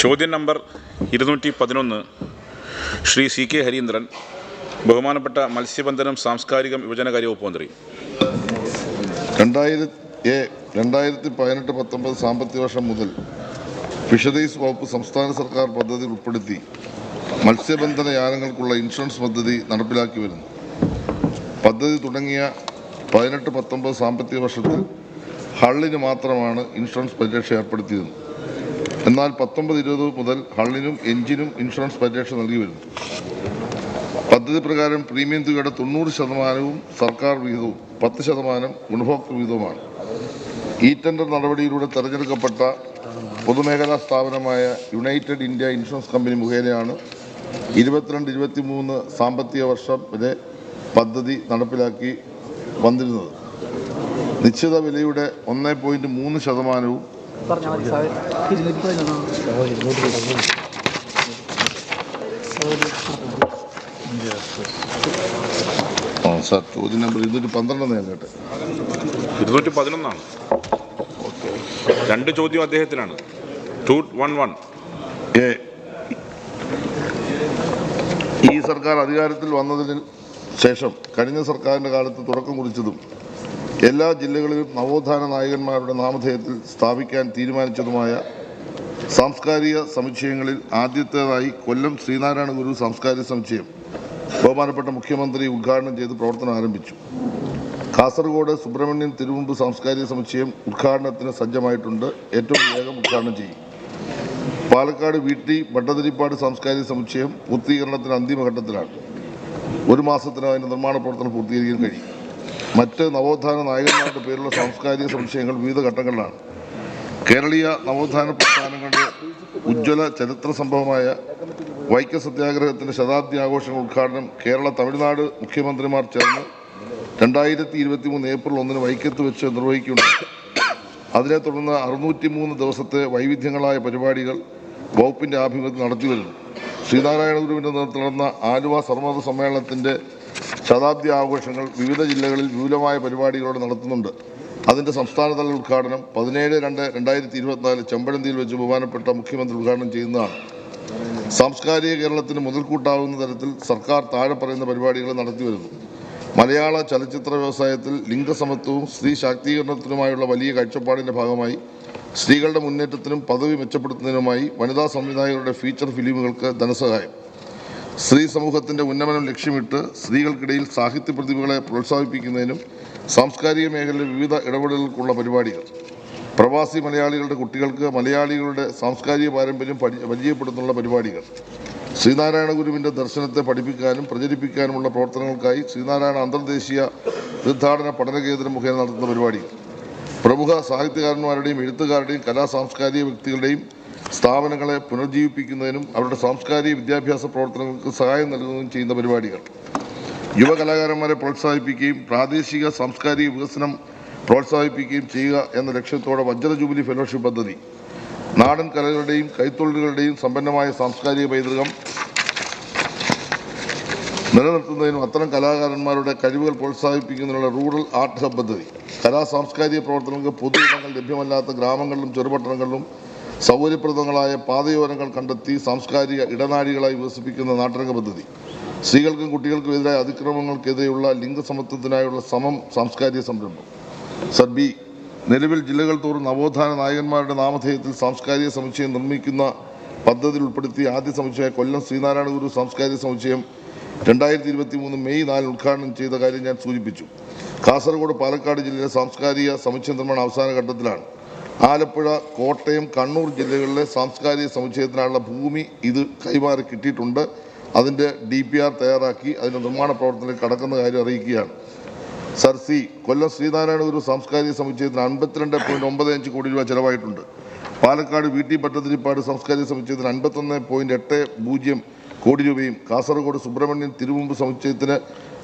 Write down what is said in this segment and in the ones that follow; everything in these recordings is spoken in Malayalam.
ചോദ്യം നമ്പർ ഇരുന്നൂറ്റി പതിനൊന്ന് ശ്രീ സി കെ ഹരീന്ദ്രൻ ബഹുമാനപ്പെട്ട മത്സ്യബന്ധനം സാംസ്കാരികം യുവജനകാര്യ വകുപ്പ് മന്ത്രി. രണ്ടായിരത്തി രണ്ടായിരത്തി പതിനെട്ട് പത്തൊമ്പത് സാമ്പത്തിക വർഷം മുതൽ ഫിഷറീസ് വകുപ്പ് സംസ്ഥാന സർക്കാർ പദ്ധതി ഉൾപ്പെടുത്തി മത്സ്യബന്ധന യാനങ്ങൾക്കുള്ള ഇൻഷുറൻസ് പദ്ധതി നടപ്പിലാക്കി വരുന്നു. പദ്ധതി തുടങ്ങിയ പതിനെട്ട് പത്തൊമ്പത് സാമ്പത്തിക വർഷത്തിൽ ഹള്ളിന് മാത്രമാണ് ഇൻഷുറൻസ് പരിരക്ഷ ഏർപ്പെടുത്തിയത്. എന്നാൽ പത്തൊമ്പത് ഇരുപത് മുതൽ ഹള്ളിനും എഞ്ചിനും ഇൻഷുറൻസ് പരിരക്ഷ നൽകി വരുന്നു. പദ്ധതി പ്രകാരം പ്രീമിയം തുകയുടെ തൊണ്ണൂറ് ശതമാനവും സർക്കാർ വിഹിതവും പത്ത് ശതമാനം ഗുണഭോക്തൃ വിഹിതവുമാണ്. ഈ ടെൻഡർ നടപടിയിലൂടെ തെരഞ്ഞെടുക്കപ്പെട്ട പൊതുമേഖലാ സ്ഥാപനമായ യുണൈറ്റഡ് ഇന്ത്യ ഇൻഷുറൻസ് കമ്പനി മുഖേനയാണ് ഇരുപത്തിരണ്ട് ഇരുപത്തിമൂന്ന് സാമ്പത്തിക വർഷം വരെ പദ്ധതി നടപ്പിലാക്കി വന്നിരുന്നത്. നിശ്ചിത വിലയുടെ ഒന്ന് പോയിന്റ് മൂന്ന് ശതമാനവും പറഞ്ഞാൽ മതി സാർ ഇരുന്നൂറ്റി പതിനൊന്നാണ് സാർ ചോദ്യം നമ്പർ ഇരുന്നൂറ്റി പന്ത്രണ്ടെന്ന് ഞാൻ കേട്ടെ. ഇരുന്നൂറ്റി പതിനൊന്നാണ്. രണ്ട് ചോദ്യം അദ്ദേഹത്തിനാണ്. Two one one. എ ഈ സർക്കാർ അധികാരത്തിൽ വന്നതിന് ശേഷം കഴിഞ്ഞ സർക്കാരിന്റെ കാലത്ത് തുടക്കം കുറിച്ചതും എല്ലാ ജില്ലകളിലും നവോത്ഥാന നായകന്മാരുടെ നാമധേയത്തിൽ സ്ഥാപിക്കാൻ തീരുമാനിച്ചതുമായ സാംസ്കാരിക സമുച്ചയങ്ങളിൽ ആദ്യത്തേതായി കൊല്ലം ശ്രീനാരായണ ഗുരു സാംസ്കാരിക സമുച്ചയം ബഹുമാനപ്പെട്ട മുഖ്യമന്ത്രി ഉദ്ഘാടനം ചെയ്ത് പ്രവർത്തനം ആരംഭിച്ചു. കാസർഗോഡ് സുബ്രഹ്മണ്യം തിരുമുമ്പ് സാംസ്കാരിക സമുച്ചയം ഉദ്ഘാടനത്തിന് സജ്ജമായിട്ടുണ്ട്. ഏറ്റവും വേഗം ഉദ്ഘാടനം ചെയ്യും. പാലക്കാട് വീട്ടി ഭട്ടതിരിപ്പാട് സാംസ്കാരിക സമുച്ചയം പൂർത്തീകരണത്തിന് അന്തിമഘട്ടത്തിലാണ്. ഒരു മാസത്തിനകം അതിന്റെ നിർമ്മാണ പ്രവർത്തനം പൂർത്തീകരിക്കാൻ കഴിയും. മറ്റ് നവോത്ഥാന നായകന്മാരുടെ പേരിലുള്ള സാംസ്കാരിക സംശയങ്ങൾ വിവിധ ഘട്ടങ്ങളിലാണ്. കേരളീയ നവോത്ഥാന പ്രസ്ഥാനങ്ങളുടെ ഉജ്ജ്വല ചരിത്ര സംഭവമായ വൈക്കം സത്യാഗ്രഹത്തിന്റെ ശതാബ്ദി ആഘോഷങ്ങൾ ഉദ്ഘാടനം കേരള തമിഴ്നാട് മുഖ്യമന്ത്രിമാർ ചേർന്ന് രണ്ടായിരത്തി ഇരുപത്തി മൂന്ന് ഏപ്രിൽ ഒന്നിന് വൈക്കത്ത് വെച്ച് നിർവഹിക്കുകയുണ്ടായി. അതിനെ തുടർന്ന് അറുന്നൂറ്റി മൂന്ന് ദിവസത്തെ വൈവിധ്യങ്ങളായ പരിപാടികൾ വകുപ്പിന്റെ ആഭിമുഖ്യത്തിൽ നടത്തിവരുന്നു ശ്രീനാരായണ ഗുരുവിന്റെ നടന്ന ആലുവ സർവമത സമ്മേളനത്തിന്റെ ശതാബ്ദി ആഘോഷങ്ങൾ വിവിധ ജില്ലകളിൽ വിപുലമായ പരിപാടികളോടെ നടത്തുന്നുണ്ട്. അതിന്റെ സംസ്ഥാനതല ഉദ്ഘാടനം പതിനേഴ് രണ്ട് രണ്ടായിരത്തി ഇരുപത്തിനാല് ചെമ്പഴന്തിയിൽ വെച്ച് ബഹുമാനപ്പെട്ട മുഖ്യമന്ത്രി ഉദ്ഘാടനം ചെയ്യുന്നതാണ്. സാംസ്കാരിക കേരളത്തിന് മുതൽക്കൂട്ടാവുന്ന തരത്തിൽ സർക്കാർ താഴെ പറയുന്ന പരിപാടികൾ നടത്തിവരുന്നു മലയാള ചലച്ചിത്ര വ്യവസായത്തിൽ ലിംഗസമത്വവും സ്ത്രീ ശാക്തീകരണത്തിനുമായുള്ള വലിയ കാഴ്ചപ്പാടിന്റെ ഭാഗമായി സ്ത്രീകളുടെ മുന്നേറ്റത്തിനും പദവി മെച്ചപ്പെടുത്തുന്നതിനുമായി വനിതാ സംവിധായകരുടെ ഫീച്ചർ ഫിലിമുകൾക്ക് ധനസഹായം. സ്ത്രീ സമൂഹത്തിന്റെ ഉന്നമനം ലക്ഷ്യമിട്ട് സ്ത്രീകൾക്കിടയിൽ സാഹിത്യ പ്രതിഭകളെ പ്രോത്സാഹിപ്പിക്കുന്നതിനും സാംസ്കാരിക മേഖലയിലെ വിവിധ ഇടപെടലുകൾക്കുള്ള പരിപാടികൾ. പ്രവാസി മലയാളികളുടെ കുട്ടികൾക്ക് മലയാളികളുടെ സാംസ്കാരിക പാരമ്പര്യം പരി- പരിചയപ്പെടുത്തുന്നുള്ള പരിപാടികൾ. ശ്രീനാരായണ ഗുരുവിന്റെ ദർശനത്തെ പഠിപ്പിക്കാനും പ്രചരിപ്പിക്കാനുമുള്ള പ്രവർത്തനങ്ങൾക്കായി ശ്രീനാരായണ അന്തർദേശീയ തീർത്ഥാടന പഠന കേന്ദ്രം മുഖേന നടത്തുന്ന പരിപാടികൾ. പ്രമുഖ സാഹിത്യകാരന്മാരുടെയും എഴുത്തുകാരുടെയും കലാ സാംസ്കാരിക വ്യക്തികളുടെയും സ്ഥാപനങ്ങളെ പുനർജീവിപ്പിക്കുന്നതിനും അവരുടെ സാംസ്കാരിക വിദ്യാഭ്യാസ പ്രവർത്തനങ്ങൾക്ക് സഹായം നൽകുന്നതിനും ചെയ്യുന്ന പരിപാടികൾ. യുവ കലാകാരന്മാരെ പ്രോത്സാഹിപ്പിക്കുകയും പ്രാദേശിക സാംസ്കാരിക വികസനം പ്രോത്സാഹിപ്പിക്കുകയും ചെയ്യുക എന്ന ലക്ഷ്യത്തോടെ വജ്ര ജൂബിലി ഫെലോഷിപ്പ് പദ്ധതി നാടൻ കലകളുടെയും കൈത്തൊഴിലുകളുടെയും സമ്പന്നമായ സാംസ്കാരിക പൈതൃകം നിലനിർത്തുന്നതിനും അത്തരം കലാകാരന്മാരുടെ കഴിവുകൾ പ്രോത്സാഹിപ്പിക്കുന്നതിനുള്ള റൂറൽ ആർട്ട് ഹബ് പദ്ധതി. കലാ സാംസ്കാരിക പ്രവർത്തനങ്ങൾക്ക് പൊതു ഇടങ്ങൾ ലഭ്യമല്ലാത്ത ഗ്രാമങ്ങളിലും ചെറുപട്ടണങ്ങളിലും സൗകര്യപ്രദങ്ങളായ പാതയോരങ്ങൾ കണ്ടെത്തി സാംസ്കാരിക ഇടനാഴികളായി വികസിപ്പിക്കുന്ന നാട്ടരംഗ പദ്ധതി. സ്ത്രീകൾക്കും കുട്ടികൾക്കും എതിരായ അതിക്രമങ്ങൾക്കെതിരെയുള്ള ലിംഗസമത്വത്തിനായുള്ള സമം സാംസ്കാരിക സംരംഭം. സർ ബി നിലവിൽ ജില്ലകൾ തോറും നവോത്ഥാന നായകന്മാരുടെ നാമധേയത്തിൽ സാംസ്കാരിക സമുച്ചയം നിർമ്മിക്കുന്ന പദ്ധതിയിൽ ഉൾപ്പെടുത്തി ആദ്യ സമുച്ചയ കൊല്ലം ശ്രീനാരായണ ഗുരു സാംസ്കാരിക സമുച്ചയം രണ്ടായിരത്തി ഇരുപത്തി മൂന്ന് മെയ് നാലിന് ഉദ്ഘാടനം ചെയ്ത കാര്യം ഞാൻ സൂചിപ്പിച്ചു. കാസർഗോഡ് പാലക്കാട് ജില്ലയിലെ സാംസ്കാരിക സമുച്ചയ നിർമ്മാണം അവസാന ഘട്ടത്തിലാണ്. ആലപ്പുഴ കോട്ടയം കണ്ണൂർ ജില്ലകളിലെ സാംസ്കാരിക സമുച്ചയത്തിനായുള്ള ഭൂമി ഇത് കൈമാറി കിട്ടിയിട്ടുണ്ട്. അതിന്റെ ഡി പി ആർ തയ്യാറാക്കി അതിന്റെ നിർമ്മാണ പ്രവർത്തനത്തിൽ കടക്കുന്ന കാര്യം അറിയിക്കുകയാണ്. സർ സി കൊല്ലം ശ്രീനാരായണ ഗുരു സാംസ്കാരിക സമുച്ചയത്തിന് അൻപത്തിരണ്ട് പോയിന്റ് ഒമ്പത് അഞ്ച് കോടി രൂപ ചെലവായിട്ടുണ്ട്. പാലക്കാട് വി ടി ഭട്ടതിരിപ്പാട് സാംസ്കാരിക സമുച്ചയത്തിന് അൻപത്തൊന്ന് പോയിന്റ് എട്ട് പൂജ്യം കോടി രൂപയും കാസർഗോഡ് സുബ്രഹ്മണ്യം തിരുമുമ്പ് സമുച്ചയത്തിന്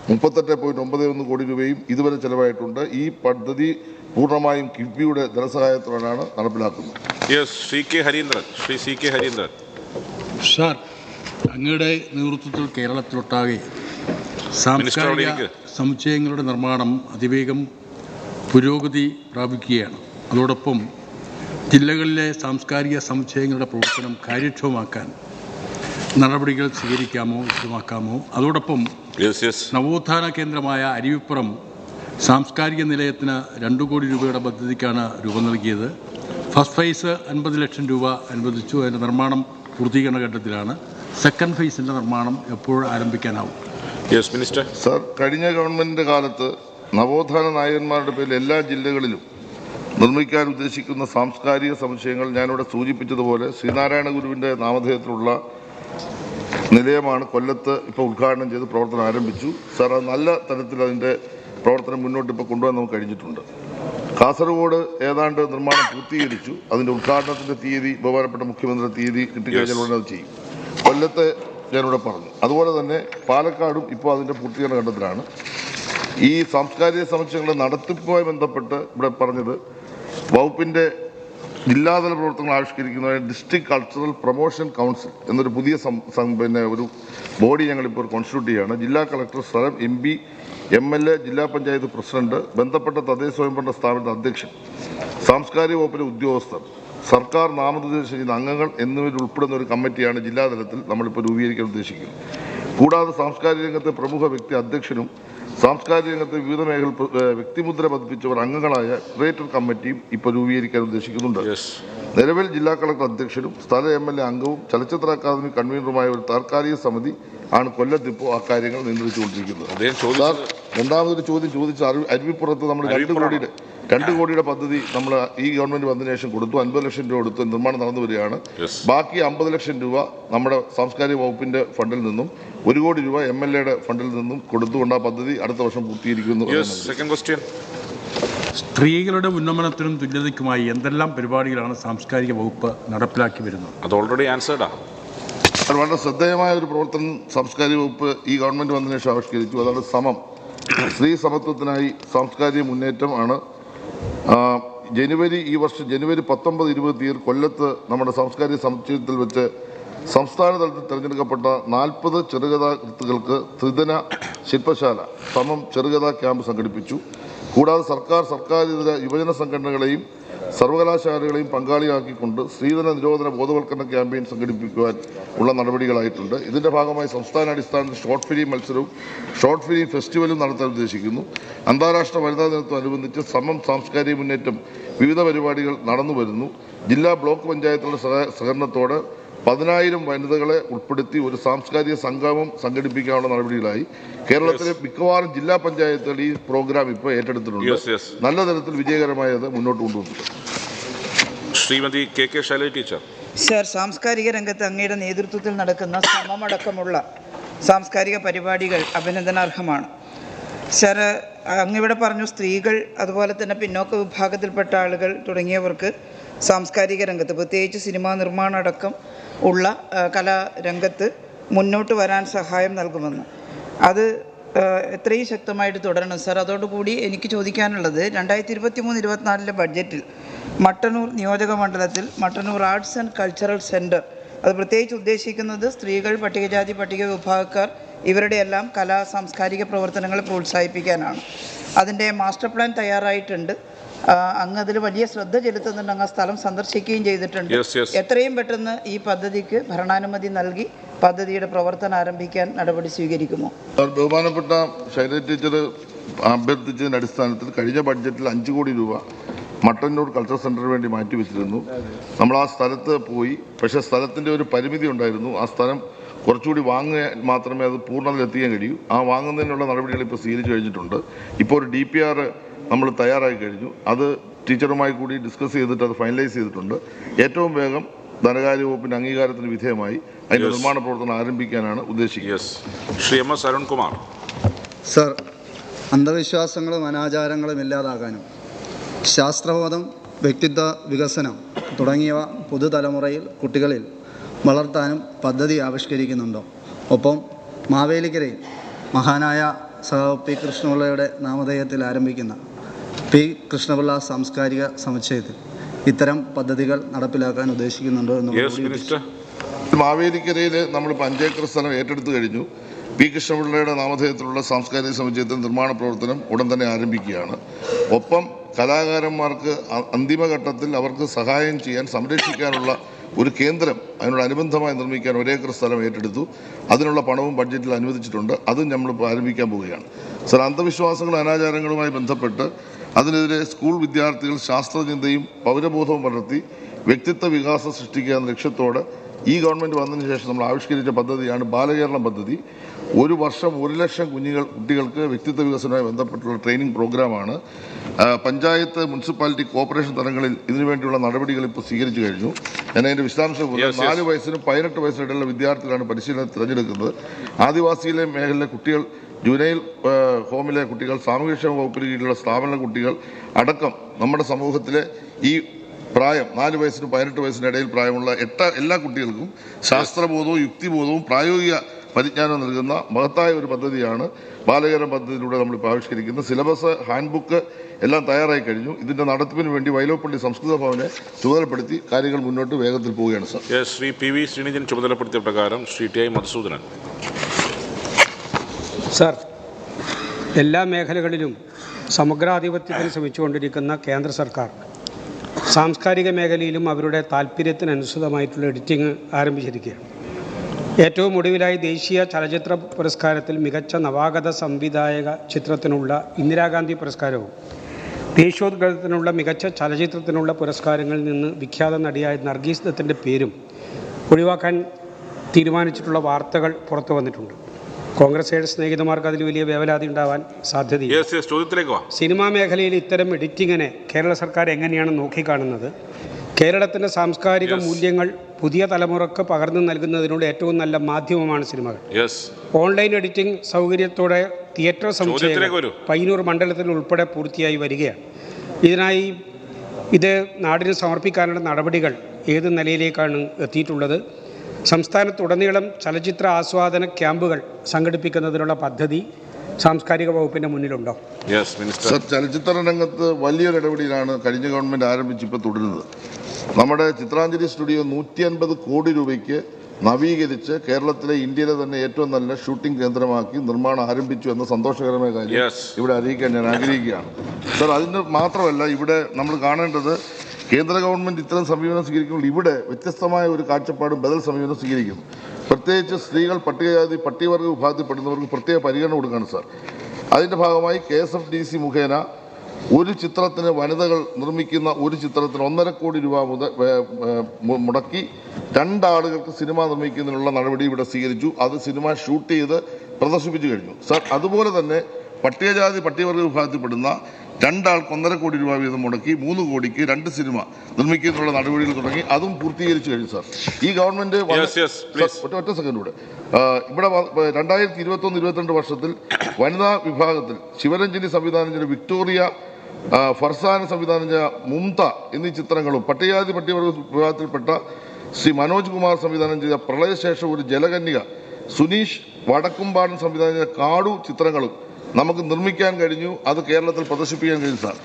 മുപ്പത്തെട്ട് പോയിന്റ് ഒമ്പത് ഒന്ന് കോടി രൂപയും ഇതുവരെ ചെലവായിട്ടുണ്ട്. ഈ പദ്ധതി പൂർണമായും കിഫ്ബിയുടെ ധനസഹായത്തോടെയാണ് നടപ്പിലാക്കുന്നത്. K Hareendran Shri C K Hareendran sir അങ്ങയുടെ നേതൃത്വത്തിൽ കേരളത്തിലൊട്ടാകെ സാംസ്കാരിക. സമുച്ചയങ്ങളുടെ നിർമ്മാണം അതിവേഗം പുരോഗതി പ്രാപിക്കുകയാണ്. അതോടൊപ്പം ജില്ലകളിലെ സാംസ്കാരിക സമുച്ചയങ്ങളുടെ പ്രവർത്തനം കാര്യക്ഷമമാക്കാൻ നടപടികൾ സ്വീകരിക്കാമോ വിശദമാക്കാമോ അതോടൊപ്പം നവോത്ഥാന കേന്ദ്രമായ അരുവിപ്പുറം സാംസ്കാരിക നിലയത്തിന് രണ്ടു കോടി രൂപയുടെ പദ്ധതിക്കാണ് രൂപം നൽകിയത്. ഫസ്റ്റ് ഫേസ് അൻപത് ലക്ഷം രൂപ അനുവദിച്ചു. അതിന്റെ നിർമ്മാണം പൂർത്തീകരണ ഘട്ടത്തിലാണ്. സെക്കൻഡ് ഫേസിന്റെ നിർമ്മാണം എപ്പോൾ ആരംഭിക്കാനാവും? യെസ് മിനിസ്റ്റർ സർ കഴിഞ്ഞ ഗവൺമെന്റിന്റെ കാലത്ത് നവോത്ഥാന നായകന്മാരുടെ പേരിൽ എല്ലാ ജില്ലകളിലും നിർമ്മിക്കാൻ ഉദ്ദേശിക്കുന്ന സാംസ്കാരിക സംശയങ്ങൾ ഞാനിവിടെ സൂചിപ്പിച്ചതുപോലെ ശ്രീനാരായണ ഗുരുവിന്റെ നാമധേയത്തിലുള്ള നിലയമാണ് കൊല്ലത്ത് ഇപ്പോൾ ഉദ്ഘാടനം ചെയ്ത് പ്രവർത്തനം ആരംഭിച്ചു. സാർ അത് നല്ല തരത്തിൽ അതിന്റെ പ്രവർത്തനം മുന്നോട്ട് ഇപ്പോൾ കൊണ്ടുപോകാൻ നമുക്ക് കഴിഞ്ഞിട്ടുണ്ട്. കാസർഗോഡ് ഏതാണ്ട് നിർമ്മാണം പൂർത്തീകരിച്ചു. അതിന്റെ ഉദ്ഘാടനത്തിന്റെ തീയതി ബഹുമാനപ്പെട്ട മുഖ്യമന്ത്രി തീയതി കിട്ടിക്കഴിഞ്ഞാൽ ഉടനെ അത് ചെയ്യും. കൊല്ലത്തെ ഞാനിവിടെ പറഞ്ഞു. അതുപോലെ തന്നെ പാലക്കാടും ഇപ്പോൾ അതിന്റെ പൂർത്തീകരണ ഘട്ടത്തിലാണ്. ഈ സാംസ്കാരിക സമുച്ചയങ്ങളുടെ നടത്തിപ്പുമായി ബന്ധപ്പെട്ട് ഇവിടെ പറഞ്ഞത് വകുപ്പിന്റെ ജില്ലാതല പ്രവർത്തനങ്ങൾ ആവിഷ്കരിക്കുന്നതിന് ഡിസ്ട്രിക്ട് കൾച്ചറൽ പ്രൊമോഷൻ കൗൺസിൽ എന്നൊരു പുതിയ പിന്നെ ഒരു ബോഡി ഞങ്ങളിപ്പോൾ കോൺസ്റ്റിറ്റ്യൂട്ട് ചെയ്യുകയാണ് ജില്ലാ കളക്ടർ സ്ഥലം M P M L A ജില്ലാ പഞ്ചായത്ത് പ്രസിഡന്റ് ബന്ധപ്പെട്ട തദ്ദേശ സ്വയംഭരണ സ്ഥാപനത്തിന്റെ അധ്യക്ഷൻ സാംസ്കാരിക വകുപ്പിലെ ഉദ്യോഗസ്ഥർ സർക്കാർ നാമനിർദ്ദേശം ചെയ്യുന്ന അംഗങ്ങൾ എന്നിവരുൾപ്പെടുന്ന ഒരു കമ്മിറ്റിയാണ് ജില്ലാതലത്തിൽ നമ്മളിപ്പോൾ രൂപീകരിക്കാൻ ഉദ്ദേശിക്കുന്നത്. കൂടാതെ സാംസ്കാരിക രംഗത്തെ പ്രമുഖ വ്യക്തി അധ്യക്ഷനും സാംസ്കാരിക രംഗത്തെ വിവിധ മേഖല വ്യക്തിമുദ്ര പതിപ്പിച്ചവർ അംഗങ്ങളായ ക്രിയേറ്റർ കമ്മിറ്റിയും ഇപ്പോൾ രൂപീകരിക്കാൻ ഉദ്ദേശിക്കുന്നുണ്ട്. നിലവിൽ ജില്ലാ കളക്ടർ അധ്യക്ഷനും സ്ഥല എം എൽ എ അംഗവും ചലച്ചിത്ര അക്കാദമി കൺവീനറുമായ ഒരു താൽക്കാലിക സമിതി ആണ് കൊല്ലത്ത് ഇപ്പോൾ ആ കാര്യങ്ങൾ നിയന്ത്രിച്ചുകൊണ്ടിരിക്കുന്നത്. അദ്ദേഹം സാർ രണ്ടാമതൊരു ചോദ്യം ചോദിച്ച അരുവി- അരുവിപ്പുറത്ത് നമ്മൾ രണ്ട് കോടിയുടെ രണ്ട് കോടിയുടെ പദ്ധതി നമ്മൾ ഈ ഗവൺമെന്റ് വന്നതിന് ശേഷം കൊടുത്തു. അൻപത് ലക്ഷം രൂപ കൊടുത്ത് നിർമ്മാണം നടന്നു വരികയാണ്. ബാക്കി അമ്പത് ലക്ഷം രൂപ നമ്മുടെ സാംസ്കാരിക വകുപ്പിന്റെ ഫണ്ടിൽ നിന്നും ഒരു കോടി രൂപ എം എൽ എയുടെ ഫണ്ടിൽ നിന്നും കൊടുത്തുകൊണ്ട് ആ പദ്ധതി അടുത്ത വർഷം പൂർത്തീകരിക്കുന്നു സെക്കൻഡ് ക്വസ്റ്റ്യൻ സ്ത്രീകളുടെ ഉന്നമനത്തിനും തുല്യതയ്ക്കുമായി എന്തെല്ലാം പരിപാടികളാണ് സാംസ്കാരിക വകുപ്പ് നടപ്പിലാക്കി വരുന്നത്? അത് ഓൾറെഡി ആൻസേർഡാ അത് വളരെ ശ്രദ്ധേയമായ ഒരു പ്രവർത്തനം സാംസ്കാരിക വകുപ്പ് ഈ ഗവൺമെന്റ് വന്നതിന് ശേഷം ആവിഷ്കരിച്ചു. അതാണ് സമം. സ്ത്രീ സമത്വത്തിനായി സാംസ്കാരിക മുന്നേറ്റം ആണ്. ജനുവരി ഈ വർഷം ജനുവരി പത്തൊമ്പത് ഇരുപത് തീയതി കൊല്ലത്ത് നമ്മുടെ സാംസ്കാരിക സമുച്ചയത്തിൽ വെച്ച് സംസ്ഥാന തലത്തിൽ തിരഞ്ഞെടുക്കപ്പെട്ട നാൽപ്പത് ചെറുകഥാകൃത്തുക്കൾക്ക് ത്രിദിന ശില്പശാല സമം ചെറുകഥാ ക്യാമ്പ് സംഘടിപ്പിച്ചു. കൂടാതെ സർക്കാർ സർക്കാരിതര യുവജന സംഘടനകളെയും സർവകലാശാലകളെയും പങ്കാളിയാക്കിക്കൊണ്ട് സ്ത്രീധന നിരോധന ബോധവൽക്കരണ ക്യാമ്പയിൻ സംഘടിപ്പിക്കുവാൻ ഉള്ള നടപടികളായിട്ടുണ്ട്. ഇതിന്റെ ഭാഗമായി സംസ്ഥാന അടിസ്ഥാനത്തിൽ ഷോർട്ട് ഫിലിം മത്സരവും ഷോർട്ട് ഫിലിം ഫെസ്റ്റിവലും നടത്താൻ ഉദ്ദേശിക്കുന്നു. അന്താരാഷ്ട്ര വനിതാ ദിനത്തോടനുബന്ധിച്ച് സമം സാംസ്കാരിക മുന്നേറ്റം വിവിധ പരിപാടികൾ നടന്നു വരുന്നു ജില്ലാ ബ്ലോക്ക് പഞ്ചായത്തുകളുടെ സഹ- സഹകരണത്തോടെ പതിനായിരം വനിതകളെ ഉൾപ്പെടുത്തി ഒരു സാംസ്കാരിക സംഗമം സംഘടിപ്പിക്കാനുള്ള നടപടികളായി കേരളത്തിലെ മിക്കവാറും ജില്ലാ പഞ്ചായത്തുകൾ ഈ പ്രോഗ്രാം ഇപ്പോൾ ഏറ്റെടുത്തിട്ടുണ്ട്. നല്ല തരത്തിൽ വിജയകരമായി അത് മുന്നോട്ട് കൊണ്ടുവന്നിട്ടുണ്ട്. Shrimati K K Shailaja teacher. Sir സാംസ്കാരിക രംഗത്ത് അങ്ങയുടെ നേതൃത്വത്തിൽ നടക്കുന്ന ശ്രമമടക്കമുള്ള സാംസ്കാരിക പരിപാടികൾ അഭിനന്ദനാർഹമാണ്. സർ അങ്ങിവിടെ പറഞ്ഞു സ്ത്രീകൾ അതുപോലെ തന്നെ പിന്നോക്ക വിഭാഗത്തിൽപ്പെട്ട ആളുകൾ തുടങ്ങിയവർക്ക് സാംസ്കാരിക രംഗത്ത് പ്രത്യേകിച്ച് സിനിമാ നിർമ്മാണം അടക്കം ഉള്ള കലാരംഗത്ത് മുന്നോട്ട് വരാൻ സഹായം നൽകുമെന്ന്. അത് എത്രയും ശക്തമായിട്ട് തുടരണം. സാർ അതോടുകൂടി എനിക്ക് ചോദിക്കാനുള്ളത് രണ്ടായിരത്തി ഇരുപത്തി മൂന്ന് ഇരുപത്തിനാലിലെ ബഡ്ജറ്റിൽ മട്ടന്നൂർ നിയോജക മണ്ഡലത്തിൽ Mattannur arts and cultural centre അത് പ്രത്യേകിച്ച് ഉദ്ദേശിക്കുന്നത് സ്ത്രീകൾ പട്ടികജാതി പട്ടിക വിഭാഗക്കാർ ഇവരുടെ എല്ലാം കലാ സാംസ്കാരിക പ്രവർത്തനങ്ങളെ പ്രോത്സാഹിപ്പിക്കാനാണ്. അതിന്റെ മാസ്റ്റർ പ്ലാൻ തയ്യാറായിട്ടുണ്ട്. അങ്ങ് അതിൽ വലിയ ശ്രദ്ധ ചെലുത്തുന്നുണ്ട്. അങ്ങ് ആ സ്ഥലം സന്ദർശിക്കുകയും ചെയ്തിട്ടുണ്ട്. Yes, yes. എത്രയും പെട്ടെന്ന് ഈ പദ്ധതിക്ക് ഭരണാനുമതി നൽകി പദ്ധതിയുടെ പ്രവർത്തനം ആരംഭിക്കാൻ നടപടി സ്വീകരിക്കുമോ? ബഹുമാനപ്പെട്ട ശൈലജ ടീച്ചർ അഭ്യർത്ഥിച്ചതിന്റെ അടിസ്ഥാനത്തിൽ കഴിഞ്ഞ ബഡ്ജറ്റിൽ അഞ്ച് കോടി രൂപ മട്ടന്നൂർ കൾച്ചർ സെന്ററിന് വേണ്ടി മാറ്റിവെച്ചിരുന്നു നമ്മൾ ആ സ്ഥലത്ത് പോയി പക്ഷേ സ്ഥലത്തിന്റെ ഒരു പരിമിതി ഉണ്ടായിരുന്നു. ആ സ്ഥലം കുറച്ചുകൂടി വാങ്ങുക മാത്രമേ അത് പൂർണതയിലെത്തിക്കാൻ കഴിയൂ. ആ വാങ്ങുന്നതിനുള്ള നടപടികൾ ഇപ്പോൾ സ്വീകരിച്ചു കഴിഞ്ഞിട്ടുണ്ട്. ഇപ്പോൾ ഒരു ഡി പി ആർ നമ്മൾ തയ്യാറായി കഴിഞ്ഞു. അത് ടീച്ചറുമായി കൂടി ഡിസ്കസ് ചെയ്തിട്ട് അത് ഫൈനലൈസ് ചെയ്തിട്ടുണ്ട്. ഏറ്റവും വേഗം ധനകാര്യ വകുപ്പിന്റെ അംഗീകാരത്തിന് വിധേയമായി അതിന്റെ നിർമ്മാണ പ്രവർത്തനം ആരംഭിക്കാനാണ് ഉദ്ദേശിക്കുന്നത്. Yes Shri M S Arunkumar. Sir അന്ധവിശ്വാസങ്ങളും അനാചാരങ്ങളും ഇല്ലാതാകാനും ശാസ്ത്രബോധം വ്യക്തിത്വ വികസനം തുടങ്ങിയവ പുതുതലമുറയിൽ കുട്ടികളിൽ വളർത്താനും പദ്ധതി ആവിഷ്കരിക്കുന്നുണ്ടോ? ഒപ്പം മാവേലിക്കരയിൽ മഹാനായ സഹ പി കൃഷ്ണപിള്ളയുടെ നാമധേയത്തിൽ ആരംഭിക്കുന്ന പി കൃഷ്ണപിള്ള സാംസ്കാരിക സമുച്ചയത്തിൽ ഇത്തരം പദ്ധതികൾ നടപ്പിലാക്കാൻ ഉദ്ദേശിക്കുന്നുണ്ടോ എന്ന് മാവേലിക്കരയിൽ നമ്മൾ പഞ്ചേക്കർ സ്ഥലം ഏറ്റെടുത്തു കഴിഞ്ഞു. പി കൃഷ്ണപിള്ളയുടെ നാമധേയത്തിലുള്ള സാംസ്കാരിക സമുച്ചയത്തിൽ നിർമ്മാണ പ്രവർത്തനം ഉടൻ തന്നെ ആരംഭിക്കുകയാണ്. ഒപ്പം കലാകാരന്മാർക്ക് അന്തിമഘട്ടത്തിൽ അവർക്ക് സഹായം ചെയ്യാൻ സംരക്ഷിക്കാനുള്ള ഒരു കേന്ദ്രം അതിനോടനുബന്ധമായി നിർമ്മിക്കാൻ ഒരേക്കർ സ്ഥലം ഏറ്റെടുത്തു. അതിനുള്ള പണവും ബഡ്ജറ്റിൽ അനുവദിച്ചിട്ടുണ്ട്. അതും നമ്മളിപ്പോൾ ആരംഭിക്കാൻ പോവുകയാണ്. സർ അന്ധവിശ്വാസങ്ങളും അനാചാരങ്ങളുമായി ബന്ധപ്പെട്ട് അതിനെതിരെ സ്കൂൾ വിദ്യാർത്ഥികൾ ശാസ്ത്രചിന്തയും പൗരബോധവും വളർത്തി വ്യക്തിത്വ വികാസം സൃഷ്ടിക്കുക എന്ന ലക്ഷ്യത്തോടെ ഈ ഗവൺമെന്റ് വന്നതിന് ശേഷം നമ്മൾ ആവിഷ്കരിച്ച പദ്ധതിയാണ് ബാലകേരളം പദ്ധതി. ഒരു വർഷം ഒരു ലക്ഷം കുഞ്ഞുങ്ങൾ കുട്ടികൾക്ക് വ്യക്തിത്വ വികസനവുമായി ബന്ധപ്പെട്ടുള്ള ട്രെയിനിങ് പ്രോഗ്രാമാണ്. പഞ്ചായത്ത് മുനിസിപ്പാലിറ്റി കോർപ്പറേഷൻ തലങ്ങളിൽ ഇതിനുവേണ്ടിയുള്ള നടപടികൾ ഇപ്പോൾ സ്വീകരിച്ചു കഴിഞ്ഞു. ഞാൻ അതിന്റെ വിശദാംശം. നാല് വയസ്സിനും പതിനെട്ട് വയസ്സിനിടയിലുള്ള വിദ്യാർത്ഥികളാണ് പരിശീലനം തിരഞ്ഞെടുക്കുന്നത്. ആദിവാസിയിലെ മേഖലയിലെ കുട്ടികൾ ജുനൈൽ ഹോമിലെ കുട്ടികൾ സാമൂഹ്യക്ഷേമ വകുപ്പിന് കീഴിലുള്ള സ്ഥാപന കുട്ടികൾ അടക്കം നമ്മുടെ സമൂഹത്തിലെ ഈ പ്രായം നാല് വയസ്സിനും പതിനെട്ട് വയസ്സിനും ഇടയിൽ പ്രായമുള്ള എട്ട എല്ലാ കുട്ടികൾക്കും ശാസ്ത്രബോധവും യുക്തിബോധവും പ്രായോഗിക പരിജ്ഞാനം നൽകുന്ന മഹത്തായ ഒരു പദ്ധതിയാണ് ബാലകരം പദ്ധതിയിലൂടെ നമ്മളിപ്പോൾ ആവിഷ്കരിക്കുന്നത്. സിലബസ് ഹാൻഡ് ബുക്ക് എല്ലാം തയ്യാറായി കഴിഞ്ഞു. ഇതിന്റെ നടത്തിപ്പിന് വേണ്ടി വൈലോപ്പള്ളി സംസ്കൃത ഭവനെ ചുമതലപ്പെടുത്തി കാര്യങ്ങൾ മുന്നോട്ട് വേഗത്തിൽ പോവുകയാണ് sir. Shri P V Sreenidhan ചുമതലപ്പെടുത്തിയ പ്രകാരം Shri T I Madhusudanan. Sir എല്ലാ മേഖലകളിലും സമഗ്രാധിപത്യത്തിന് ശ്രമിച്ചുകൊണ്ടിരിക്കുന്ന കേന്ദ്ര സർക്കാർ സാംസ്കാരിക മേഖലയിലും അവരുടെ താല്പര്യത്തിനനുസൃതമായിട്ടുള്ള എഡിറ്റിംഗ് ആരംഭിച്ചിരിക്കുകയാണ്. ഏറ്റവും ഒടുവിലായി ദേശീയ ചലച്ചിത്ര പുരസ്കാരത്തിൽ മികച്ച നവാഗത സംവിധായക ചിത്രത്തിനുള്ള ഇന്ദിരാഗാന്ധി പുരസ്കാരവും ദേശീയോദ്ഗ്രഥത്തിനുള്ള മികച്ച ചലച്ചിത്രത്തിനുള്ള പുരസ്കാരങ്ങളിൽ നിന്ന് വിഖ്യാത നടിയായ നർഗീസ് ദത്തിന്റെ പേരും ഒഴിവാക്കാൻ തീരുമാനിച്ചിട്ടുള്ള വാർത്തകൾ പുറത്തു വന്നിട്ടുണ്ട്. കോൺഗ്രസ് സ്നേഹിതന്മാർക്ക് അതിൽ വലിയ വേവലാതി ഉണ്ടാവാൻ സാധ്യതയില്ല. ചോദ്യത്തിലേക്ക് സിനിമാ മേഖലയിൽ ഇത്തരം എഡിറ്റിങ്ങിനെ കേരള സർക്കാർ എങ്ങനെയാണ് നോക്കിക്കാണുന്നത്? കേരളത്തിന്റെ സാംസ്കാരിക മൂല്യങ്ങൾ പുതിയ തലമുറയ്ക്ക് പകർന്നു നൽകുന്നതിനുള്ള ഏറ്റവും നല്ല മാധ്യമമാണ് സിനിമകൾ. ഓൺലൈൻ എഡിറ്റിംഗ് സൗകര്യത്തോടെ തിയേറ്റർ സമുച്ചയങ്ങൾ വരൂ. പയ്യന്നൂർ മണ്ഡലത്തിൽ ഉൾപ്പെടെ പൂർത്തിയായി വരികയാണ്. ഇതിനായി ഇത് നാടിന് സമർപ്പിക്കാനുള്ള നടപടികൾ ഏത് നിലയിലേക്കാണ് എത്തിയിട്ടുള്ളത്? സംസ്ഥാനത്തുടനീളം ചലച്ചിത്ര ആസ്വാദന ക്യാമ്പുകൾ സംഘടിപ്പിക്കുന്നതിനുള്ള പദ്ധതി സാംസ്കാരിക വകുപ്പിന്റെ മുന്നിലുണ്ടോ? യെസ് മിനിസ്റ്റർ സർ ചലച്ചിത്ര രംഗത്ത് വലിയൊരു ഇടപെടലാണ് കഴിഞ്ഞ ഗവൺമെന്റ് ആരംഭിച്ച് ഇപ്പോൾ തുടരുന്നത്. നമ്മുടെ ചിത്രാഞ്ജലി സ്റ്റുഡിയോ നൂറ്റി അൻപത് കോടി രൂപയ്ക്ക് നവീകരിച്ച് കേരളത്തിലെ ഇന്ത്യയിലെ തന്നെ ഏറ്റവും നല്ല ഷൂട്ടിംഗ് കേന്ദ്രമാക്കി നിർമ്മാണം ആരംഭിച്ചു എന്ന സന്തോഷകരമായ കാര്യം ഇവിടെ അറിയിക്കാൻ ഞാൻ ആഗ്രഹിക്കുകയാണ്. സർ അതിന് മാത്രമല്ല ഇവിടെ നമ്മൾ കാണേണ്ടത് കേന്ദ്ര ഗവൺമെന്റ് ഇത്തരം സമീപനം സ്വീകരിക്കുമ്പോൾ ഇവിടെ വ്യത്യസ്തമായ ഒരു കാഴ്ചപ്പാടും ബദൽ സമീപനം സ്വീകരിക്കുന്നു പ്രത്യേകിച്ച് സ്ത്രീകൾ പട്ടികജാതി പട്ടികവർഗ വിഭാഗത്തിൽപ്പെടുന്നവർക്ക് പ്രത്യേക പരിഗണന കൊടുക്കുകയാണ് സാർ. അതിന്റെ ഭാഗമായി K S F D C മുഖേന ഒരു ചിത്രത്തിന് വനിതകൾ നിർമ്മിക്കുന്ന ഒരു ചിത്രത്തിന് ഒന്നര കോടി രൂപ മുതൽ മുടക്കി രണ്ടാളുകൾക്ക് സിനിമ നിർമ്മിക്കുന്നതിനുള്ള നടപടി ഇവിടെ സ്വീകരിച്ചു. അത് സിനിമ ഷൂട്ട് ചെയ്ത് പ്രദർശിപ്പിച്ചു കഴിഞ്ഞു. സാർ അതുപോലെ തന്നെ പട്ടികജാതി പട്ടികവർഗ വിഭാഗത്തിൽപ്പെടുന്ന രണ്ടാൾക്ക് ഒന്നര കോടി രൂപ വീതം മുടക്കി മൂന്ന് കോടിക്ക് രണ്ട് സിനിമ നിർമ്മിക്കുന്നതിനുള്ള നടപടികൾ തുടങ്ങി. അതും പൂർത്തീകരിച്ചു കഴിഞ്ഞു സാർ. ഈ ഗവൺമെന്റ്. ഒറ്റ ഒറ്റ സെക്കൻഡ് കൂടെ. ആ, ഇവിടെ രണ്ടായിരത്തി ഇരുപത്തൊന്ന് ഇരുപത്തിരണ്ട് വർഷത്തിൽ വനിതാ വിഭാഗത്തിൽ ശിവരഞ്ജനി സംവിധാനം ചെയ്ത വിക്ടോറിയ ഫർസാന സംവിധാനം ചെയ്ത മുംത എന്നീ ചിത്രങ്ങളും പട്ടികജാതി പട്ടികവർഗ വിഭാഗത്തിൽപ്പെട്ട ശ്രീ മനോജ് കുമാർ സംവിധാനം ചെയ്ത പ്രളയശേഷം ഒരു ജലകന്യക സുനീഷ് വടക്കുംപാടൻ സംവിധാനം ചെയ്ത കാടു ചിത്രങ്ങളും നമുക്ക് നിർമ്മിക്കാൻ കഴിഞ്ഞു അത് കേരളത്തിൽ പ്രദർശിപ്പിക്കാൻ കഴിഞ്ഞു സാർ.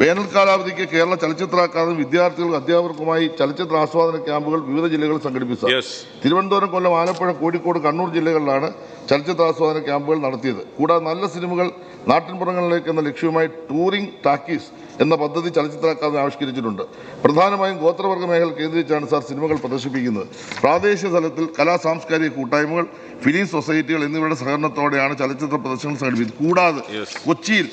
വേനൽക്കാലാവധിക്ക് കേരള ചലച്ചിത്ര അക്കാദമി വിദ്യാർത്ഥികൾക്കും അധ്യാപകർക്കുമായി ചലച്ചിത്ര ആസ്വാദന ക്യാമ്പുകൾ വിവിധ ജില്ലകളിൽ സംഘടിപ്പിച്ചു. തിരുവനന്തപുരം കൊല്ലം ആലപ്പുഴ കോഴിക്കോട് കണ്ണൂർ ജില്ലകളിലാണ് ചലച്ചിത്ര ആസ്വാദന ക്യാമ്പുകൾ നടത്തിയത്. കൂടാതെ നല്ല സിനിമകൾ നാട്ടിൻപുറങ്ങളിലേക്ക് എന്ന ലക്ഷ്യവുമായി ടൂറിംഗ് ടാക്കീസ് എന്ന പദ്ധതി ചലച്ചിത്ര അക്കാദമി ആവിഷ്കരിച്ചിട്ടുണ്ട്. പ്രധാനമായും ഗോത്രവർഗ മേഖല കേന്ദ്രീകരിച്ചാണ് സാർ സിനിമകൾ പ്രദർശിപ്പിക്കുന്നത്. പ്രാദേശിക തലത്തിൽ കലാ സാംസ്കാരിക കൂട്ടായ്മകൾ ഫിലിം സൊസൈറ്റികൾ എന്നിവയുടെ സഹകരണത്തോടെയാണ് ചലച്ചിത്ര പ്രദർശനം സംഘടിപ്പിച്ചത് കൂടാതെ കൊച്ചിയിൽ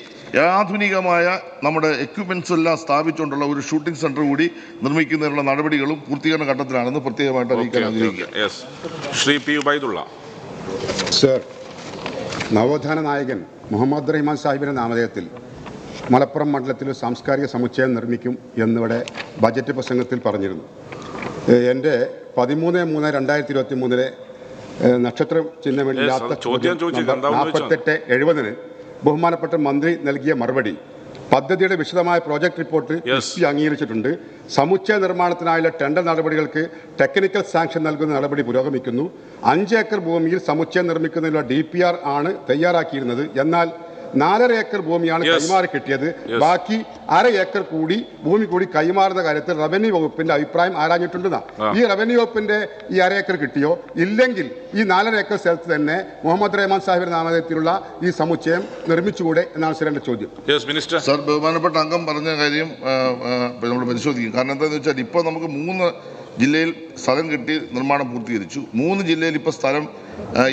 ആധുനികമായ നമ്മുടെ എക്യുപ്മെന്റ്സ് എല്ലാം സ്ഥാപിച്ചുകൊണ്ടുള്ള ഒരു ഷൂട്ടിംഗ് സെന്റർ കൂടി നിർമ്മിക്കുന്നതിനുള്ള നടപടികളും പൂർത്തീകരണ ഘട്ടത്തിലാണെന്ന് പ്രത്യേകമായിട്ട് അറിയിക്കാൻ ആഗ്രഹിക്കുക ശ്രീ പി ഉബൈദുള്ള സർ നവോത്ഥാന നായകൻ മുഹമ്മദ് റഹ്മാൻ സാഹിബിന്റെ നാമധേയത്തിൽ മലപ്പുറം മണ്ഡലത്തിൽ ഒരു സാംസ്കാരിക സമുച്ചയം നിർമ്മിക്കും എന്നിവിടെ ബജറ്റ് പ്രസംഗത്തിൽ പറഞ്ഞിരുന്നു. എന്റെ പതിമൂന്ന് മൂന്ന് രണ്ടായിരത്തി ഇരുപത്തി മൂന്നിലെ നക്ഷത്രം ചിഹ്നമില്ലാത്ത ചോദ്യം? നാൽപ്പത്തെട്ട് എഴുപതിന് ബഹുമാനപ്പെട്ട മന്ത്രി നൽകിയ മറുപടി. പദ്ധതിയുടെ വിശദമായ പ്രോജക്ട് റിപ്പോർട്ട് അംഗീകരിച്ചിട്ടുണ്ട്. സമുച്ചയ നിർമ്മാണത്തിനായുള്ള ടെൻഡർ നടപടികൾക്ക് ടെക്നിക്കൽ സാങ്ഷൻ നൽകുന്ന നടപടി പുരോഗമിക്കുന്നു. അഞ്ച് ഏക്കർ ഭൂമിയിൽ സമുച്ചയം നിർമ്മിക്കുന്നതിനുള്ള ഡി പി ആർ ആണ് തയ്യാറാക്കിയിരുന്നത്. എന്നാൽ നാലര ഏക്കർ ഭൂമിയാണ്. കൈമാറി കിട്ടിയത്. ബാക്കി അര ഏക്കർ കൂടി ഭൂമി കൂടി കൈമാറുന്ന കാര്യത്തിൽ റവന്യൂ വകുപ്പിന്റെ അഭിപ്രായം ആരാഞ്ഞിട്ടുണ്ടെന്നാ. ഈ റവന്യൂ വകുപ്പിന്റെ ഈ അര ഏക്കർ കിട്ടിയോ? ഇല്ലെങ്കിൽ ഈ നാലര ഏക്കർ സ്ഥലത്ത് തന്നെ മുഹമ്മദ് റഹ്മാൻ സാഹിബിന്റെ നാമധേയത്തിലുള്ള ഈ സമുച്ചയം നിർമ്മിച്ചുകൂടെ എന്നാണ് സാർ എന്റെ ചോദ്യം. യെസ് മിനിസ്റ്റർ സർ ബഹുമാനപ്പെട്ട അംഗം പറഞ്ഞ കാര്യം നമ്മൾ പരിശോധിക്കും. കാരണം എന്താണെന്ന് വെച്ചാൽ ഇപ്പോൾ നമുക്ക് മൂന്ന് ജില്ലയിൽ സ്ഥലം കിട്ടി നിർമ്മാണം പൂർത്തീകരിച്ചു. മൂന്ന് ജില്ലയിൽ ഇപ്പോൾ സ്ഥലം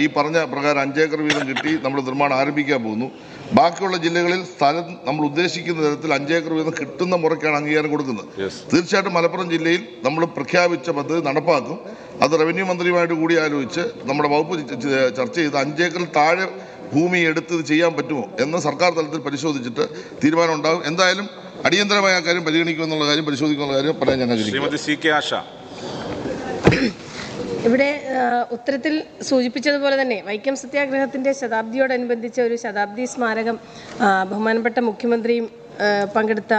ഈ പറഞ്ഞ പ്രകാരം അഞ്ചേക്കർ വീതം കിട്ടി നമ്മൾ നിർമ്മാണം ആരംഭിക്കാൻ പോകുന്നു. ബാക്കിയുള്ള ജില്ലകളിൽ സ്ഥലം നമ്മൾ ഉദ്ദേശിക്കുന്ന തരത്തിൽ അഞ്ചേക്കർ വീതം കിട്ടുന്ന മുറയ്ക്കാണ് അംഗീകാരം കൊടുക്കുന്നത്. തീർച്ചയായിട്ടും മലപ്പുറം ജില്ലയിൽ നമ്മൾ പ്രഖ്യാപിച്ച പദ്ധതി നടപ്പാക്കും. അത് റവന്യൂ മന്ത്രിയുമായിട്ട് കൂടി ആലോചിച്ച് നമ്മുടെ വകുപ്പ് ചർച്ച ചെയ്ത് അഞ്ചേക്കറിൽ താഴെ ഭൂമി എടുത്ത് ഇത് ചെയ്യാൻ പറ്റുമോ എന്ന് സർക്കാർ തലത്തിൽ പരിശോധിച്ചിട്ട് തീരുമാനം ഉണ്ടാകും. എന്തായാലും അടിയന്തരമായ കാര്യം പരിഗണിക്കുമെന്നുള്ള കാര്യം പരിശോധിക്കുമെന്നുള്ള കാര്യം പറയാൻ ഞാൻ ശ്രീമതി സി കെ ആശ. ഇവിടെ ഉത്തരത്തിൽ സൂചിപ്പിച്ചതുപോലെ തന്നെ വൈക്കം സത്യാഗ്രഹത്തിന്റെ ശതാബ്ദിയോടനുബന്ധിച്ച ഒരു ശതാബ്ദി സ്മാരകം ബഹുമാനപ്പെട്ട മുഖ്യമന്ത്രിയും പങ്കെടുത്ത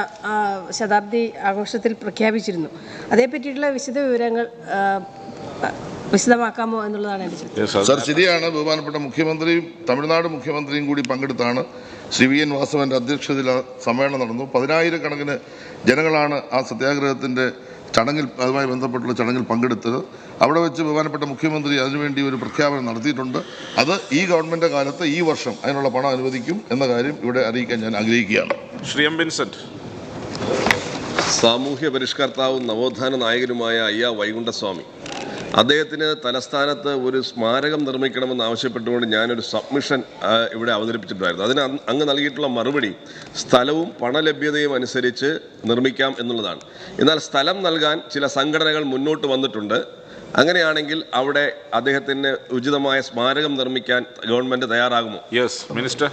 ശതാബ്ദി ആഘോഷത്തിൽ പ്രഖ്യാപിച്ചിരുന്നു. അതേപ്പറ്റിയിട്ടുള്ള വിശദ വിവരങ്ങൾ വിശദമാക്കാമോ എന്നുള്ളതാണ് എന്റെ സർ ശരിയാണ്. ബഹുമാനപ്പെട്ട മുഖ്യമന്ത്രിയും തമിഴ്നാട് മുഖ്യമന്ത്രിയും കൂടി പങ്കെടുത്താണ്. ശ്രീ വി എൻ വാസവന്റെ അധ്യക്ഷതയിൽ ആ സമ്മേളനം നടന്നു. പതിനായിരക്കണക്കിന് ജനങ്ങളാണ് ആ സത്യാഗ്രഹത്തിന്റെ ചടങ്ങിൽ അതുമായി ബന്ധപ്പെട്ടുള്ള ചടങ്ങിൽ പങ്കെടുത്തത്. അവിടെ വെച്ച് ബഹുമാനപ്പെട്ട മുഖ്യമന്ത്രി അതിനുവേണ്ടി ഒരു പ്രഖ്യാപനം നടത്തിയിട്ടുണ്ട്. അത് ഈ ഗവൺമെന്റ് കാലത്ത് ഈ വർഷം അതിനുള്ള പണം അനുവദിക്കും എന്ന കാര്യം ഇവിടെ അറിയിക്കാൻ ഞാൻ ആഗ്രഹിക്കുകയാണ്. Shri M Vincent. സാമൂഹ്യ പരിഷ്കർത്താവും നവോത്ഥാന നായകനുമായ അയ്യ വൈകുണ്ഠസ്വാമി. അദ്ദേഹത്തിന് തലസ്ഥാനത്ത് ഒരു സ്മാരകം നിർമ്മിക്കണമെന്ന് ആവശ്യപ്പെട്ടുകൊണ്ട് ഞാനൊരു സബ്മിഷൻ ഇവിടെ അവതരിപ്പിച്ചിട്ടുണ്ടായിരുന്നു. അതിന് അങ്ങ് നൽകിയിട്ടുള്ള മറുപടി സ്ഥലവും പണലഭ്യതയും അനുസരിച്ച് നിർമ്മിക്കാം എന്നുള്ളതാണ്. എന്നാൽ സ്ഥലം നൽകാൻ ചില സംഘടനകൾ മുന്നോട്ട് വന്നിട്ടുണ്ട്. അങ്ങനെയാണെങ്കിൽ അവിടെ അദ്ദേഹത്തിന് ഉചിതമായ സ്മാരകം നിർമ്മിക്കാൻ ഗവൺമെന്റ് തയ്യാറാകുമോ? യെസ് മിനിസ്റ്റർ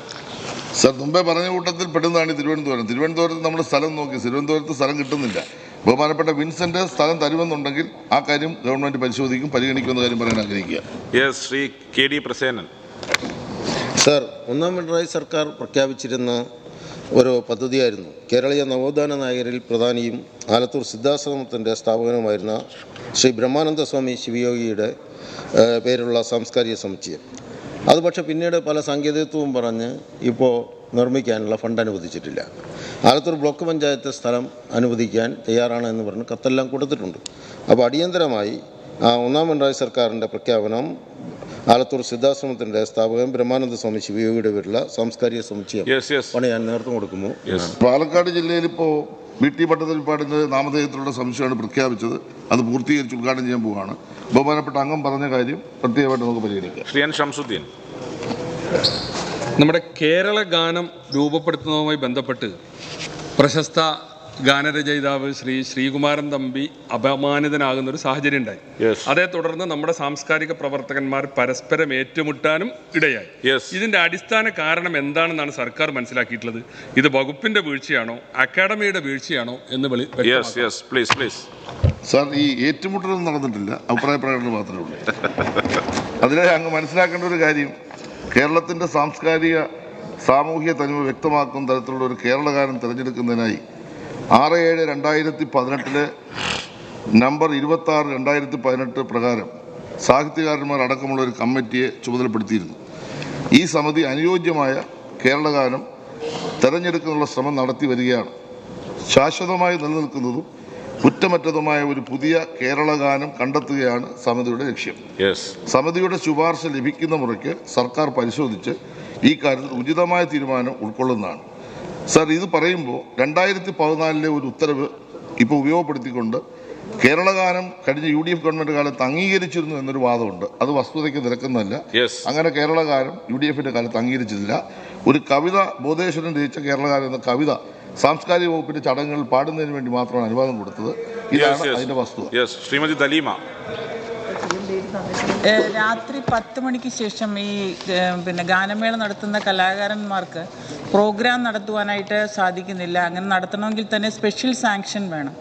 സർ മുമ്പേ പറഞ്ഞ കൂട്ടത്തിൽ പെടുന്നതാണ് ഈ തിരുവനന്തപുരം. തിരുവനന്തപുരത്ത് നമ്മൾ സ്ഥലം നോക്കി. തിരുവനന്തപുരത്ത് സ്ഥലം കിട്ടുന്നില്ല. ബഹുമാനപ്പെട്ട വിൻസെന്റ് സ്ഥലം തരുമെന്നുണ്ടെങ്കിൽ ആ കാര്യം ഗവൺമെന്റ് പരിശോധിക്കും പരിഗണിക്കുമെന്ന കാര്യം പറയാൻ ആഗ്രഹിക്കുക. Yes Shri K D Prasenan sir ഒന്നാം പിണറായി സർക്കാർ പ്രഖ്യാപിച്ചിരുന്ന ഒരു പദ്ധതിയായിരുന്നു. കേരളീയ നവോത്ഥാന നായകരിൽ പ്രധാനിയും ആലത്തൂർ സിദ്ധാശ്രമത്തിന്റെ സ്ഥാപകനുമായിരുന്ന ശ്രീ ബ്രഹ്മാനന്ദ സ്വാമി ശിവയോഗിയുടെ പേരുള്ള സാംസ്കാരിക സമുച്ചയം. അത് പക്ഷേ പിന്നീട് പല സാങ്കേതികത്വവും പറഞ്ഞ് ഇപ്പോൾ നിർമ്മിക്കാനുള്ള ഫണ്ട് അനുവദിച്ചിട്ടില്ല. ആലത്തൂർ ബ്ലോക്ക് പഞ്ചായത്ത് സ്ഥലം അനുവദിക്കാൻ തയ്യാറാണ് എന്ന് പറഞ്ഞ് കത്തെല്ലാം കൊടുത്തിട്ടുണ്ട്. അപ്പോൾ അടിയന്തരമായി ഒന്നാം പിണറായി സർക്കാരിന്റെ പ്രഖ്യാപനം ആലത്തൂർ സിദ്ധാശ്രമത്തിന്റെ സ്ഥാപകൻ ബ്രഹ്മാനന്ദ സ്വാമി ശിവയോഗിയുടെ പേരിലുള്ള സാംസ്കാരിക സമുച്ചയം യെസ് ഞാൻ നേതൃത്വം കൊടുക്കുമോ പാലക്കാട് ജില്ലയിൽ ഇപ്പോ ബി ടി പട്ടതിരിപ്പാടിന്റെ നാമധേയത്തിലുള്ള സംശയമാണ് പ്രഖ്യാപിച്ചത്. അത് പൂർത്തീകരിച്ച് ഉദ്ഘാടനം ചെയ്യാൻ പോവുകയാണ്. ബഹുമാനപ്പെട്ട അംഗം പറഞ്ഞ കാര്യം പ്രത്യേകമായിട്ട് നമുക്ക് പരിഗണിക്കാം ശ്രീ എൻ ഷംസുദ്ദീൻ നമ്മുടെ കേരള ഗാനം രൂപപ്പെടുത്തുന്നതുമായി ബന്ധപ്പെട്ട് പ്രശസ്ത ഗാനരചയിതാവ് ശ്രീ ശ്രീകുമാരൻ തമ്പി അപമാനിതനാകുന്ന ഒരു സാഹചര്യം ഉണ്ടായി അതേ തുടർന്ന് നമ്മുടെ സാംസ്കാരിക പ്രവർത്തകന്മാർ പരസ്പരം ഏറ്റുമുട്ടാനും ഇടയായി. ഇതിന്റെ അടിസ്ഥാന കാരണം എന്താണെന്നാണ് സർക്കാർ മനസ്സിലാക്കിയിട്ടുള്ളത്? ഇത് വകുപ്പിന്റെ വീഴ്ചയാണോ അക്കാഡമിയുടെ വീഴ്ചയാണോ എന്ന് വെളി yes yes please please sir ഈ ഏറ്റുമുട്ടലൊന്നും നടന്നിട്ടില്ല. അഭിപ്രായ പ്രകടനം മാത്രമേ ഉള്ളൂ. അതിനെ അങ്ങ് മനസ്സിലാക്കേണ്ട ഒരു കാര്യം കേരളത്തിന്റെ സാംസ്കാരിക സാമൂഹ്യ തനിമ വ്യക്തമാക്കുന്ന തരത്തിലുള്ള ഒരു കേരളഗാനം തിരഞ്ഞെടുക്കുന്നതിനായി ആറ് ഏഴ് രണ്ടായിരത്തി പതിനെട്ടിലെ നമ്പർ ഇരുപത്തി ആറ് രണ്ടായിരത്തി പതിനെട്ട് പ്രകാരം സാഹിത്യകാരന്മാർ അടക്കമുള്ള ഒരു കമ്മിറ്റിയെ ചുമതലപ്പെടുത്തിയിരുന്നു. ഈ സമിതി അനുയോജ്യമായ കേരളഗാനം തെരഞ്ഞെടുക്കാനുള്ള ശ്രമം നടത്തി വരികയാണ്. ശാശ്വതമായി നിലനിൽക്കുന്നതും കുറ്റമറ്റതുമായ ഒരു പുതിയ കേരളഗാനം കണ്ടെത്തുകയാണ് സമിതിയുടെ ലക്ഷ്യം. സമിതിയുടെ ശുപാർശ ലഭിക്കുന്ന മുറയ്ക്ക് സർക്കാർ പരിശോധിച്ച് ഈ കാര്യത്തിൽ ഉചിതമായ തീരുമാനം ഉൾക്കൊള്ളുന്നതാണ്. സർ ഇത് പറയുമ്പോൾ രണ്ടായിരത്തി പതിനാലിലെ ഒരു ഉത്തരവ് ഇപ്പോൾ ഉപയോഗപ്പെടുത്തിക്കൊണ്ട് കേരളഗാനം കഴിഞ്ഞ യു ഡി എഫ് ഗവൺമെന്റ് കാലത്ത് അംഗീകരിച്ചിരുന്നു എന്നൊരു വാദമുണ്ട്. അത് വസ്തുതയ്ക്ക് നിരക്കുന്നതല്ല അങ്ങനെ കേരളഗാനം യു ഡി എഫിന്റെ കാലത്ത് അംഗീകരിച്ചിട്ടില്ല ഒരു കവിത ബോധേശ്വരൻ രചിച്ച കേരളഗാനം എന്ന കവിത സാംസ്കാരിക വകുപ്പിന്റെ ചടങ്ങുകളിൽ പാടുന്നതിന് വേണ്ടി മാത്രമാണ് അനുവാദം കൊടുത്തത്. ഇതാണ് അതിന്റെ വസ്തുത. ശ്രീമതി ദലീമ. രാത്രി പത്ത് മണിക്ക് ശേഷം ഈ പിന്നെ ഗാനമേള നടത്തുന്ന കലാകാരന്മാർക്ക് പ്രോഗ്രാം നടത്തുവാനായിട്ട് സാധിക്കുന്നില്ല. അങ്ങനെ നടത്തണമെങ്കിൽ തന്നെ സ്പെഷ്യൽ സാങ്ഷൻ വേണം.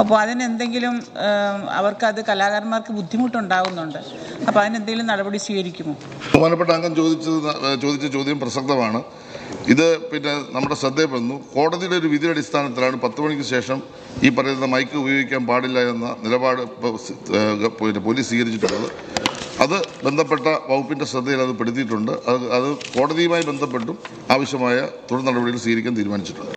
അപ്പോൾ അതിനെന്തെങ്കിലും അവർക്കത് കലാകാരന്മാർക്ക് ബുദ്ധിമുട്ടുണ്ടാകുന്നുണ്ട് അപ്പോൾ അതിനെന്തെങ്കിലും നടപടി സ്വീകരിക്കുമോ? ബഹുമാനപ്പെട്ട അംഗം ചോദിച്ചത് ചോദിച്ച ചോദ്യം പ്രസക്തമാണ്. ഇത് പിന്നെ നമ്മുടെ ശ്രദ്ധയിൽപ്പെടുന്നു. കോടതിയുടെ ഒരു വിധിയുടെ അടിസ്ഥാനത്തിലാണ് പത്ത് മണിക്ക് ശേഷം ഈ പറയുന്ന മൈക്ക് ഉപയോഗിക്കാൻ പാടില്ല എന്ന നിലപാട് പിന്നെ പോലീസ് സ്വീകരിച്ചിട്ടുള്ളത്. അത് ബന്ധപ്പെട്ട വകുപ്പിന്റെ ശ്രദ്ധയിൽ അത് പെടുത്തിയിട്ടുണ്ട്. അത് അത് കോടതിയുമായി ബന്ധപ്പെട്ടും ആവശ്യമായ തുടർ നടപടികൾ സ്വീകരിക്കാൻ തീരുമാനിച്ചിട്ടുണ്ട്.